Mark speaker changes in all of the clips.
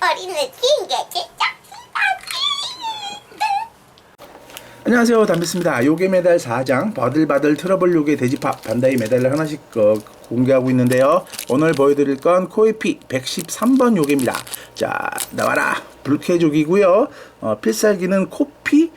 Speaker 1: 어린애 핑계 진짜
Speaker 2: 안녕하세요. 담비스입니다. 요괴 메달 4장 바들바들 트러블 요괴 돼지팝 반다이 메달을 하나씩 어, 공개하고 있는데요. 오늘 보여드릴 건 코에피 113번 요괴입니다. 자 나와라. 불쾌족이고요. 어, 필살기는 코피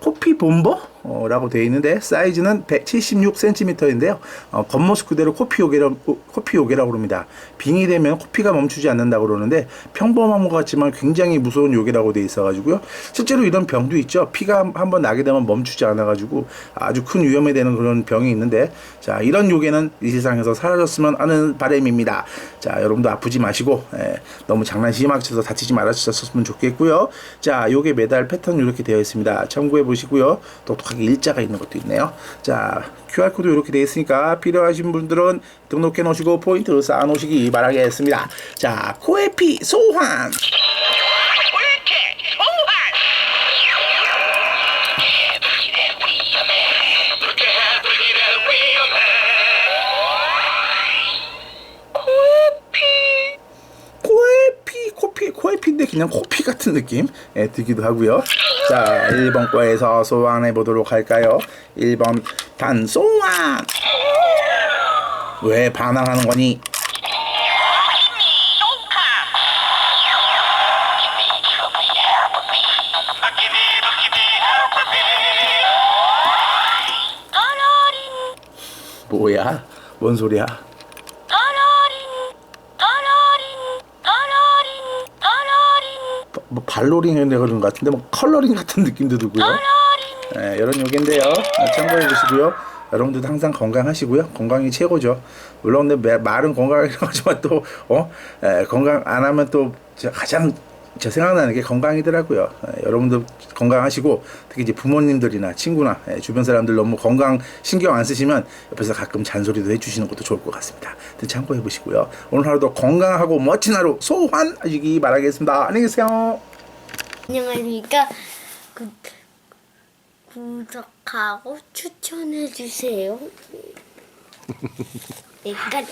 Speaker 2: 코 피 본버? 어, 라고 되어 있는데 사이즈는 176cm인데요. 어, 겉모습 그대로 코피 요괴라, 코피 요괴라고 그럽니다. 빙이 되면 코피가 멈추지 않는다고 그러는데 평범한 것 같지만 굉장히 무서운 요괴라고 되어 있어가지고요. 실제로 이런 병도 있죠. 피가 한번 나게 되면 멈추지 않아가지고 아주 큰 위험이 되는 그런 병이 있는데 자 이런 요괴는 이 세상에서 사라졌으면 하는 바람입니다. 자 여러분도 아프지 마시고 예, 너무 장난 심하게 쳐서 다치지 말아주셨으면 좋겠고요. 자 요괴 메달 패턴 이렇게 되어 있습니다. 참고해 보시고 요. 똑똑하게 일자가 있는 것도 있네요. 자 QR코드 이렇게 되어 있으니까 필요하신 분들은 등록해 놓으시고 포인트를 쌓아 놓으시기 바라겠습니다. 자 코에피 소환
Speaker 3: 불쾌 소환 불쾌해 불길의 위험해
Speaker 2: 코에피 코피 코에피인데 그냥 코피 같은 느낌 예, 들기도 하고요. 자 1번 거에서 소환해 보도록 할까요? 1번 단 소환 왜 반항하는 거니? 뭐야? 뭔 소리야? 뭐 발로링 그런 것 같은데 뭐 컬러링 같은 느낌도 들고요. 네, 이런 요기인데요. 참고해 주시고요. 여러분들도 항상 건강하시고요. 건강이 최고죠. 물론 근데 매- 말은 건강이라고 하지만 또 어? 에, 건강 안 하면 또 저- 가장 저 생각나는 게 건강이더라고요. 에, 여러분도 건강하시고 특히 이제 부모님들이나 친구나 에, 주변 사람들 너무 건강 신경 안 쓰시면 옆에서 가끔 잔소리도 해주시는 것도 좋을 것 같습니다. 참고해 보시고요. 오늘 하루도 건강하고 멋진 하루 소환하시기 바라겠습니다. 안녕히 계세요.
Speaker 1: 안녕하십니까 구, 구독하고 추천해 주세요 내가